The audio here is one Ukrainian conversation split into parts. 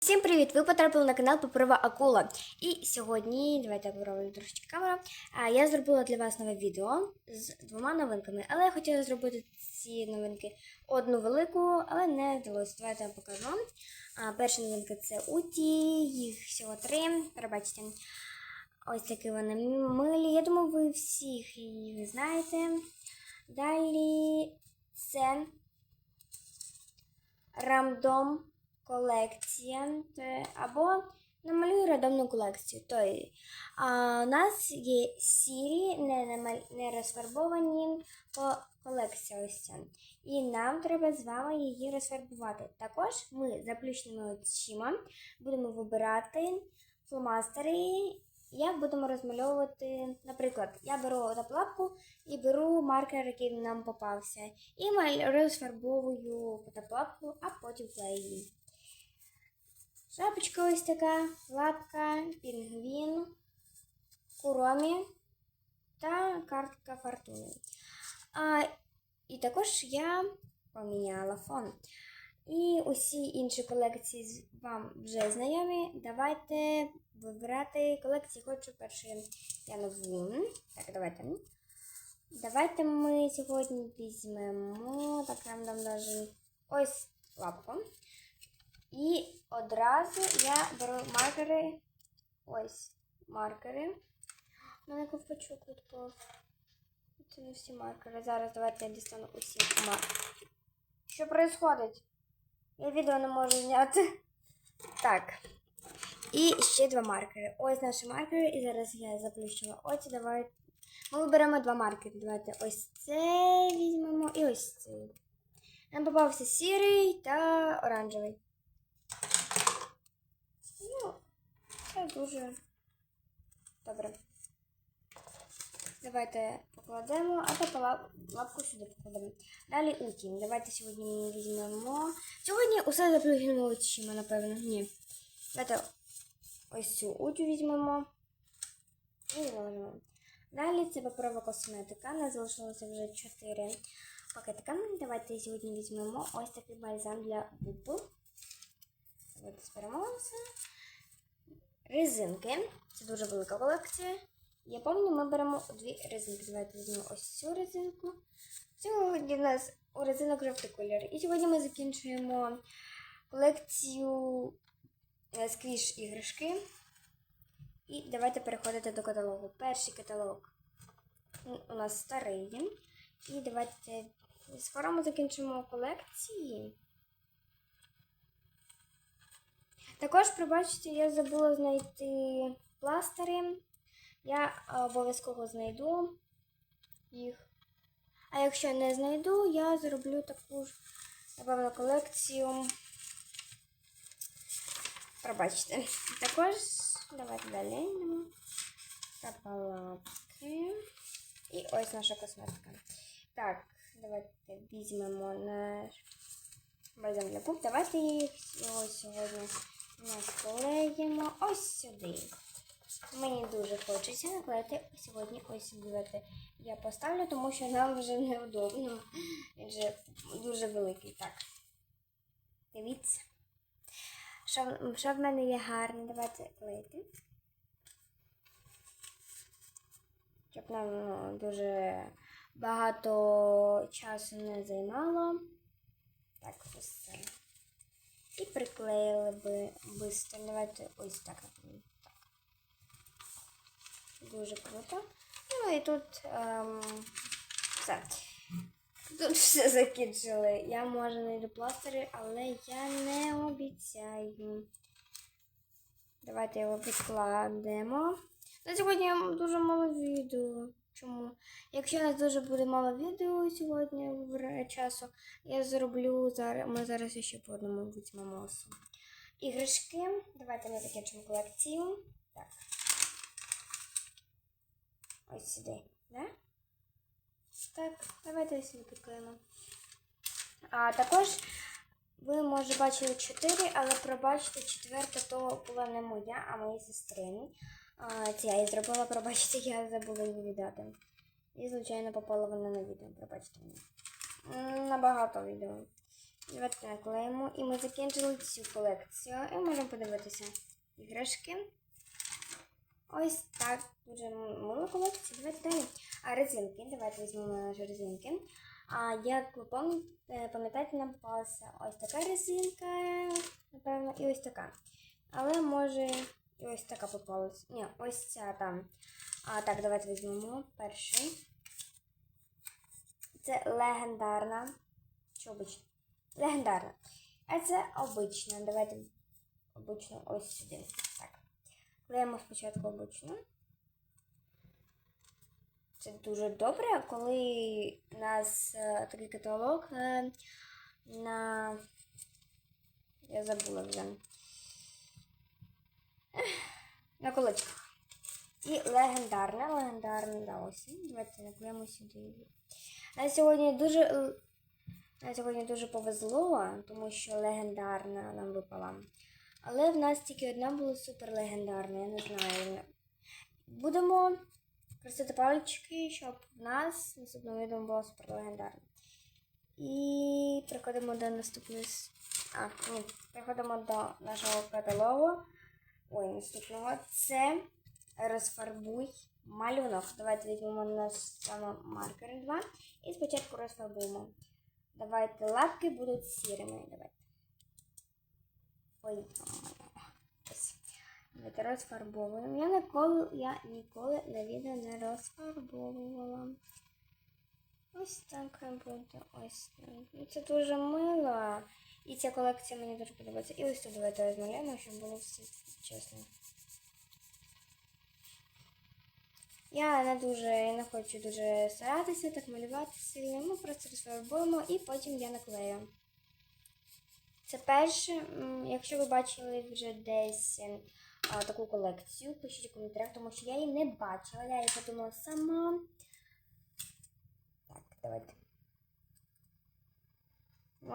Всім привіт! Ви потрапили на канал Паперова Акула. І сьогодні, давайте я попробую трошечки камеру. Я зробила для вас нове відео з двома новинками. Але я хотіла зробити ці новинки одну велику, але не вдалося. Давайте я покажу. А, перша новинка це Уті, їх всього три. Перебачте. Ось такі вони милі. Я думаю, ви всіх їх знаєте. Далі це Рамдом колекція або намалюю рандомну колекцію. Тобто, а, у нас є сірі, не, розфарбовані колекція ось ця. І нам треба з вами її розфарбувати. Також ми заплющеними очима будемо вибирати фломастери. Як будемо розмальовувати, наприклад, я беру таплапку і беру маркер, який нам попався, і розфарбовую таплапку, а потім клею. Шапочка ось така, лапка, пінгвін, куромі та картка фортуни. А, і також я поміняла фон. І усі інші колекції вам вже знайомі. Давайте вибирати колекції. Хочу першу я нову. Так, давайте. Давайте ми сьогодні візьмемо, так нам даже ось лапку. І одразу я беру маркери. Ось маркери. У мене ковпачок відпав. Це не всі маркери. Зараз давайте я дістану усі маркери. Що відбувається? Я відео не можу зняти. Так. І ще два маркери. Ось наші маркери. І зараз я заплющила очі. Давайте. Ми виберемо два маркери. Давайте ось це візьмемо і ось цей. Нам попався сірий та оранжевий. Ну, це дуже добре. Давайте покладемо, а тепер лапку сюди покладемо. Далі утім. Давайте сьогодні ми візьмемо. Сьогодні усе очима, напевно. Ні. Давайте ось цю утю візьмемо. І заложимо. Далі це паперова косметика. Нас залишилося вже 4 пакетика. Давайте сьогодні візьмемо ось такий бальзам для губ. Давайте зберемо все. Резинки. Це дуже велика колекція. Я пам'ятаю, ми беремо дві резинки. Давайте візьмемо ось цю резинку. Сьогодні в нас у резинок жовтий колір. І сьогодні ми закінчуємо колекцію е, сквіш іграшки. І давайте переходити до каталогу. Перший каталог у нас старий. І давайте скоро ми закінчимо колекції. Також, пробачте, я забула знайти пластири. Я е, обов'язково знайду їх. А якщо не знайду, я зроблю таку ж, напевно, колекцію. Пробачте. Також давайте далі. Та. І ось наша косметика. Так, давайте візьмемо наш бальзам для губ. Давайте їх його наклеїмо ось сюди. Мені дуже хочеться наклеїти сьогодні ось. Давайте я поставлю, тому що нам вже неудобно. Він вже дуже великий. Так. Дивіться. Що, що в мене є гарне, давайте клеїти. Щоб нам ну, дуже багато часу не займало. Так, ось це. І приклеїли би бистро. Давайте ось так. Так. Дуже круто. Ну і тут ем, все. Тут все закінчили. Я може знайду пластири, але я не обіцяю. Давайте його відкладемо. На сьогодні дуже мало відео. Чому? Якщо у нас дуже буде мало відео сьогодні в часу, я зроблю зараз. Ми зараз ще по одному візьмемо. Іграшки. Давайте ми закінчимо колекцію. Так. Ось сюди. Да? Так, давайте ось сюди підклеїмо. А також ви, може, бачили 4, але пробачте, четверта то була не моя, а моєї сестри. А, це я її зробила, пробачте, я забула її віддати. І, звичайно, попала вона на відео, пробачте мені. М, На багато відео. Давайте наклеїмо. І ми закінчили цю колекцію. І можемо подивитися іграшки. Ось так. Дуже мила колекція. Давайте далі. А резинки. Давайте візьмемо наші резинки. А як ви е, пам'ятаєте, нам попалася ось така резинка, напевно, і ось така. Але може і ось така попалась. Ні, ось ця там. А так, давайте візьмемо перший. Це легендарна. Чи обична? Легендарна. А це обична. Давайте обичну ось сюди. Так. Клеїмо спочатку обичну. Це дуже добре, коли у нас е, такий каталог е, на. Я забула вже. На колечках. І легендарна, легендарна, да, ось. Давайте наклеїмо сюди. На сьогодні дуже. е, На сьогодні дуже повезло, тому що легендарна нам випала. Але в нас тільки одна була супер легендарна, я не знаю. Будемо красити пальчики, щоб в нас наступного відео було супер легендарне. І переходимо до наступної. А, ні, переходимо до нашого каталогу. Ой, наступного. Це розфарбуй малюнок. Давайте візьмемо наш саме маркер 2 і спочатку розфарбуємо. Давайте лапки будуть сірими. Давайте. Ой, ось. Давайте розфарбовуємо. Я ніколи, я ніколи на відео не розфарбовувала. Ось так буде. Ось так. Ну, Це дуже мило. І ця колекція мені дуже подобається. І ось тут давайте розмалюємо, щоб було все чесно. Я не дуже не хочу дуже старатися, так малювати сильно. Ми просто розфарбуємо і потім я наклею. Це перше, якщо ви бачили вже десь е, а, таку колекцію, пишіть у коментарях, тому що я її не бачила, я її подумала сама. Так, давайте.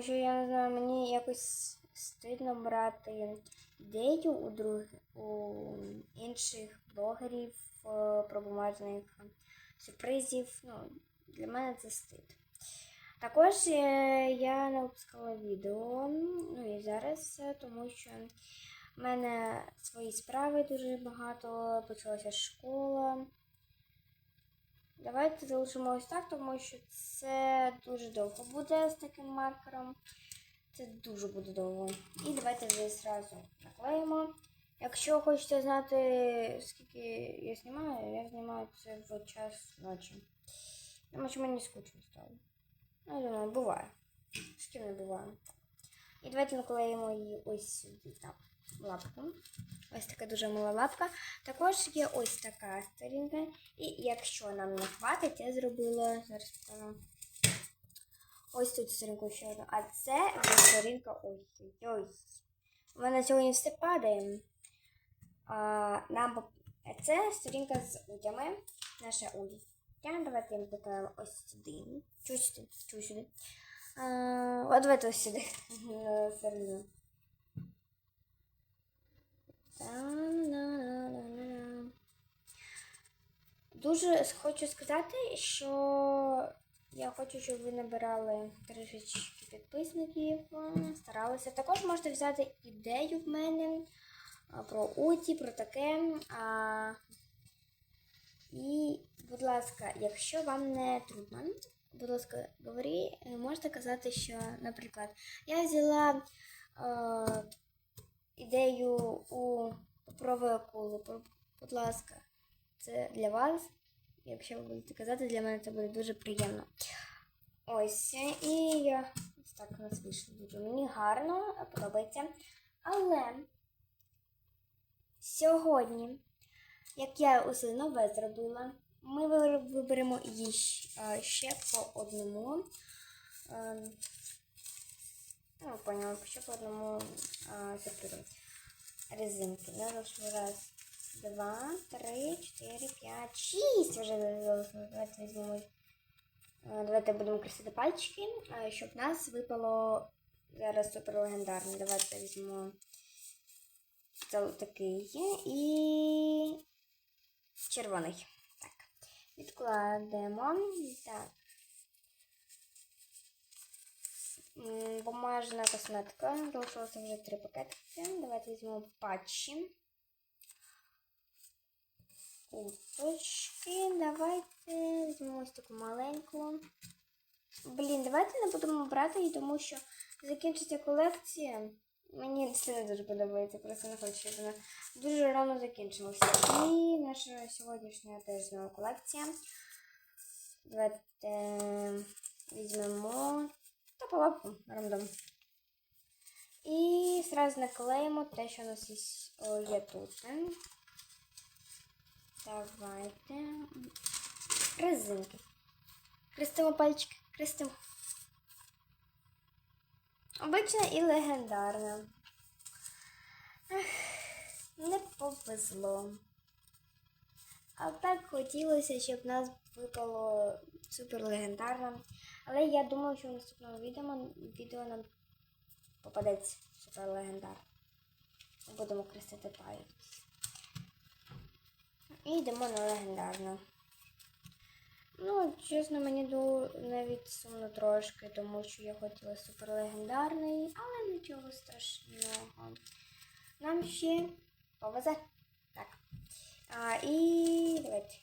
Може, я не знаю, мені якось стидно брати ідею у других у інших блогерів е, про бумажних сюрпризів. Ну, для мене це стид. Також е, я не випускала відео, ну і зараз, е, тому що в мене свої справи дуже багато, почалася школа. Давайте залишимо ось так, тому що це дуже довго буде з таким маркером. Це дуже буде довго. І давайте вже зразу наклеїмо. Якщо хочете знати, скільки я знімаю, я знімаю це в час ночі. Тому що мені скучно стало. Ну, я думаю, буває. З ким не буває. І давайте наклеїмо її ось сюди, так, лапку. Ось така дуже мила лапка. Також є ось така сторінка. І якщо нам не хватить, я зробила зараз покажу. Ось тут сторінку ще одну. А це сторінка ось. ой У мене сьогодні все падає. А, нам це сторінка з удями. Наша удя. Давайте їм покажемо ось сюди. Чуть сюди, чуть сюди. А, от давайте ось сюди. Дуже хочу сказати, що я хочу, щоб ви набирали трішечки підписників, старалися. Також можете взяти ідею в мене про уті, про таке. І, будь ласка, якщо вам не трудно, будь ласка, говори, е, можете казати, що, наприклад, я взяла ідею у паперової акули. Будь ласка, це для вас. Якщо ви будете казати, для мене це буде дуже приємно. Ось, і я ось так у нас вийшло дуже. Мені гарно подобається. Але сьогодні, як я усе нове зробила, ми виберемо її ще по одному. Ну, поняла, ще по одному а. Резинки. Да? Значить, раз, два, три, чотири, п'ять, шість вже залишилось. Давайте візьмемо. Давайте будемо красити пальчики, щоб нас випало зараз супер легендарне. Давайте візьмемо такий і червоний. Так. Відкладемо. Так. Бумажна косметика. Залишилося вже три пакетики. Давайте візьмемо патчі. Куточки. Давайте візьмемо ось таку маленьку. Блін, давайте не будемо брати її, тому що закінчиться колекція. Мені це не дуже подобається, просто не хочу, щоб вона дуже рано закінчилася. І наша сьогоднішня теж знову колекція. Давайте візьмемо та палапку рандом. І зразу наклеїмо те, що у нас є, є тут. Давайте. Резинки. Хрестимо пальчики. Хрестимо. Обична і легендарна. Ех, не повезло. А так хотілося, щоб нас випало супер легендарно. Але я думаю, що в наступному відео, відео нам попадеться супер легендар. Ми будемо крестити палець. І йдемо на легендарну. Ну, чесно, мені навіть сумно трошки, тому що я хотіла супер легендарний, але нічого страшного. Нам ще повезе. Так. А, і давайте.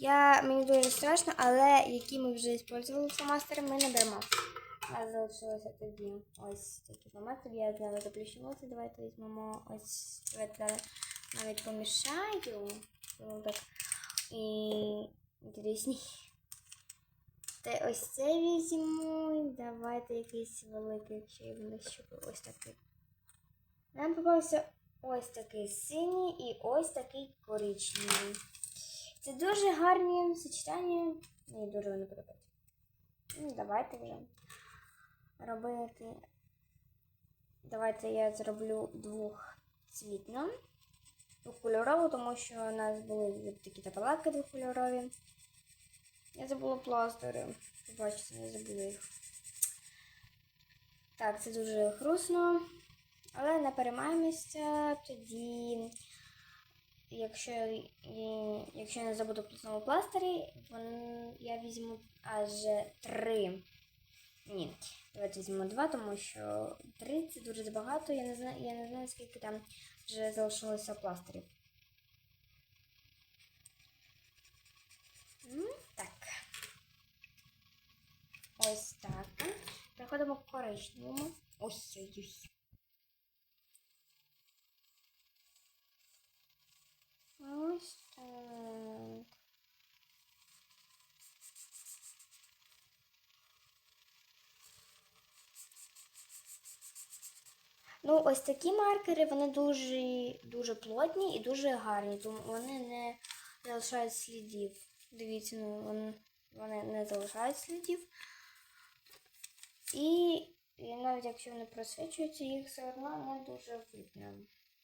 Я, мені дуже страшно, але які ми вже використовували фломастери, ми не беремо. Нас залишилося тоді ось такі фломастери. Я зняла заплющилося. Давайте візьмемо ось давайте навіть помішаю. Ну, так. І інтересні. Та ось це візьму. Давайте якийсь великий, якщо я буду щупаю. Ось такий. Нам попався ось такий синій і ось такий коричневий. Це дуже гарні сочетання. Мені дуже вони подобаються. Ну, давайте вже робити. Давайте я зроблю двохцвітну. Двохкольорову, тому що у нас були такі тапалаки двохкольорові. Я забула пластири. Побачите, я забула їх. Так, це дуже хрустно. Але не переймаємося тоді. Якщо, якщо я не забуду знову пластирі, вон- я візьму аж три. Ні, давайте візьмемо два, тому що три це дуже багато. Я не знаю, я не знаю, скільки там вже залишилося пластирів. Так. Ось так. Переходимо к коричневому. Ось Ось так. Ну, ось такі маркери, вони дуже, дуже плотні і дуже гарні, тому вони не залишають слідів. Дивіться, ну, вони, вони не залишають слідів. І, і навіть якщо вони просвічуються, їх все одно не дуже видно.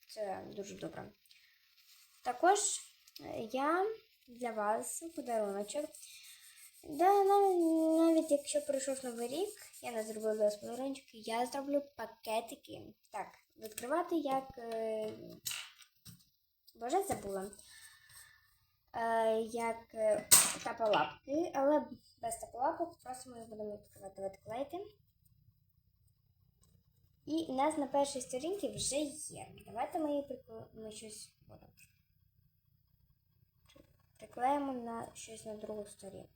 Це дуже добре. Також е, я для вас подаруночок. Да, навіть, якщо пройшов новий рік, я не зробила для вас подаруночки, я зроблю пакетики. Так, відкривати як. Е... Боже, забула. Е, як тапалапки, але без тапалапок, просто ми будемо відкривати клеїти. І у нас на першій сторінці вже є. Давайте ми приклеїмо щось будемо. Приклеїмо на щось на другу сторінку.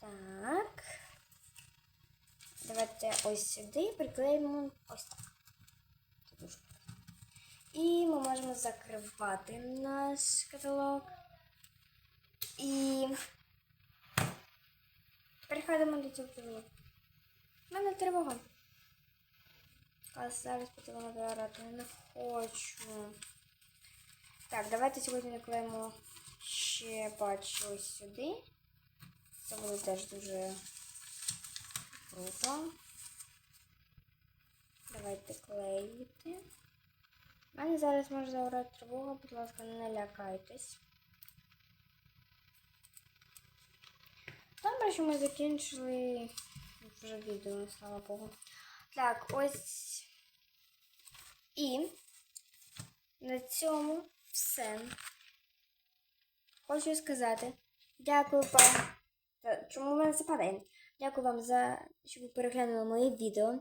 Так. Давайте ось сюди приклеїмо ось так. І ми можемо закривати наш каталог. І переходимо до цього каталогу. У мене тривога. А зараз потрібно вибирати. Не хочу. Так, давайте сьогодні наклеїмо ще патч ось сюди. Це буде теж дуже круто. Давайте клеїти. У мене зараз може загорати тривога, будь ласка, не лякайтесь. Добре, що ми закінчили вже відео, слава Богу. Так, ось. І на цьому все. Хочу сказати. Дякую, Та чому мене це падає? Дякую вам за що ви переглянули моє відео.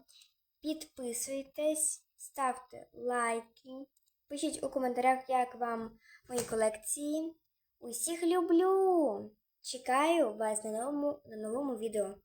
Підписуйтесь, ставте лайки, пишіть у коментарях, як вам мої колекції. Усіх люблю! Чекаю вас на новому, на новому відео.